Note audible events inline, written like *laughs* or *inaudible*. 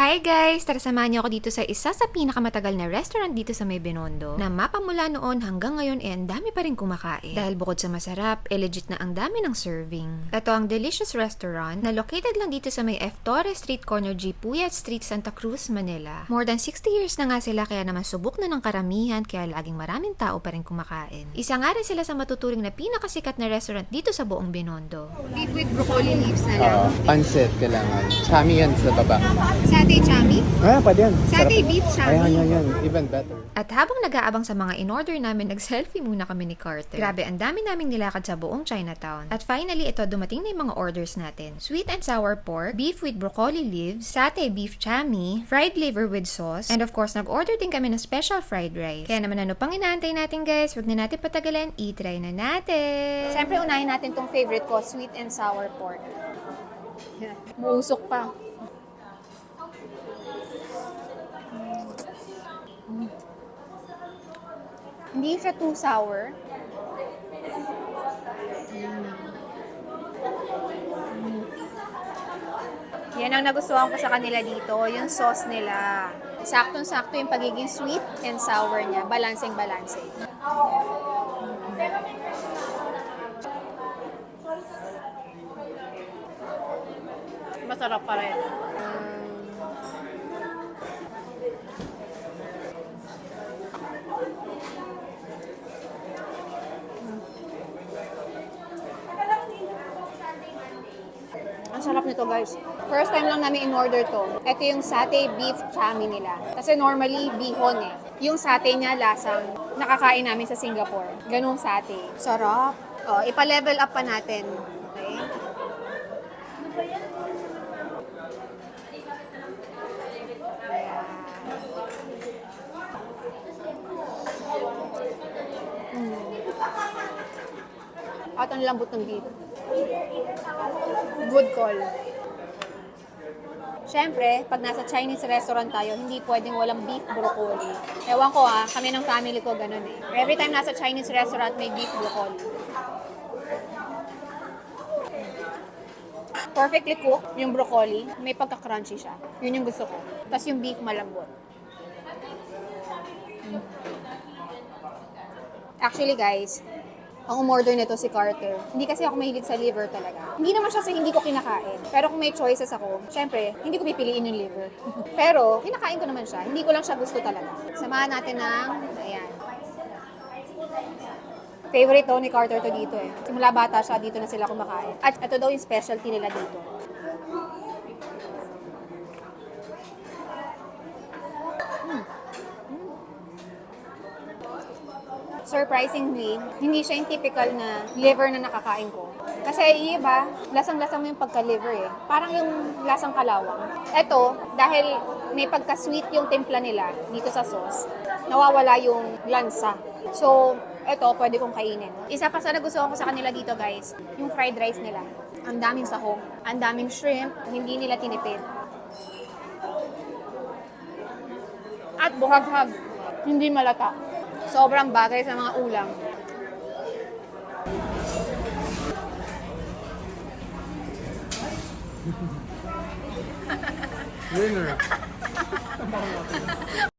Hi guys! Tara samahan niyo ako dito sa isa sa pinakamatagal na restaurant dito sa May Binondo na mapamula noon hanggang ngayon eh ang dami pa rin kumakain. Dahil bukod sa masarap, eh legit na ang dami ng serving. Ito ang Delicious Restaurant na located lang dito sa may F. Torres Street Corner G. Puyat Street, Santa Cruz, Manila. More than 60 years na nga sila kaya naman subok na ng karamihan kaya laging maraming tao pa rin kumakain. Isa nga rin sila sa matuturing na pinakasikat na restaurant dito sa buong Binondo. Beef with broccoli leaves na lang. Oo, pancit kailangan. Chami yan sa baba. Satay chami? Ah, pwede yan. Satay Sarap. beef chami. Ayan, yan, yan. Even better. At habang nag-aabang sa mga in-order namin, nag-selfie muna kami ni Carter. Grabe, ang dami naming nilakad sa buong Chinatown. At finally, ito, dumating na yung mga orders natin. Sweet and sour pork, beef with broccoli leaves, satay beef chami, fried liver with sauce, and of course, nag-order din kami ng special fried rice. Kaya naman ano pang inaantay natin guys, huwag na natin patagalin, i-try na natin! Siyempre, unahin natin tong favorite ko, sweet and sour pork. Muusok pa. Hindi siya too sour. Mm. Mm. Yan ang nagustuhan ko sa kanila dito, yung sauce nila. Saktong-sakto yung pagiging sweet and sour niya. Balancing-balancing. Masarap pa rin. Ang sarap nito guys. First time lang namin in-order to. Ito yung satay beef chami nila. Kasi normally bihon eh. Yung satay niya lasang nakakain namin sa Singapore. Ganong satay. Sarap. Oh, ipa-level up pa natin. Okay? At ang lambot ng beef. Good call. Siyempre, pag nasa Chinese restaurant tayo, hindi pwedeng walang beef broccoli. Ewan ko ah, kami ng family ko ganun eh. Every time nasa Chinese restaurant, may beef broccoli. Perfectly cooked yung broccoli. May pagka-crunchy siya. Yun yung gusto ko. Tapos yung beef malambot. Mm. Actually guys, ang umorder nito si Carter. Hindi kasi ako mahilig sa liver talaga. Hindi naman siya sa hindi ko kinakain. Pero kung may choices ako, syempre, hindi ko pipiliin yung liver. *laughs* Pero, kinakain ko naman siya. Hindi ko lang siya gusto talaga. Samahan natin ng, ayan. Favorite to ni Carter to dito eh. Simula bata siya, dito na sila kumakain. At ito daw yung specialty nila dito. Surprisingly, hindi siya yung typical na liver na nakakain ko. Kasi yung iba, lasang-lasang mo yung pagka-liver eh. Parang yung lasang kalawang. Ito, dahil may pagka-sweet yung timpla nila dito sa sauce, nawawala yung lansa. So, ito, pwede kong kainin. Isa pa sa nagustuhan ko sa kanila dito, guys, yung fried rice nila. Ang daming sahog, ang daming shrimp, hindi nila tinipid. At buhaghag, hindi malata. Sobrang bagay sa mga ulam. Winner. *laughs*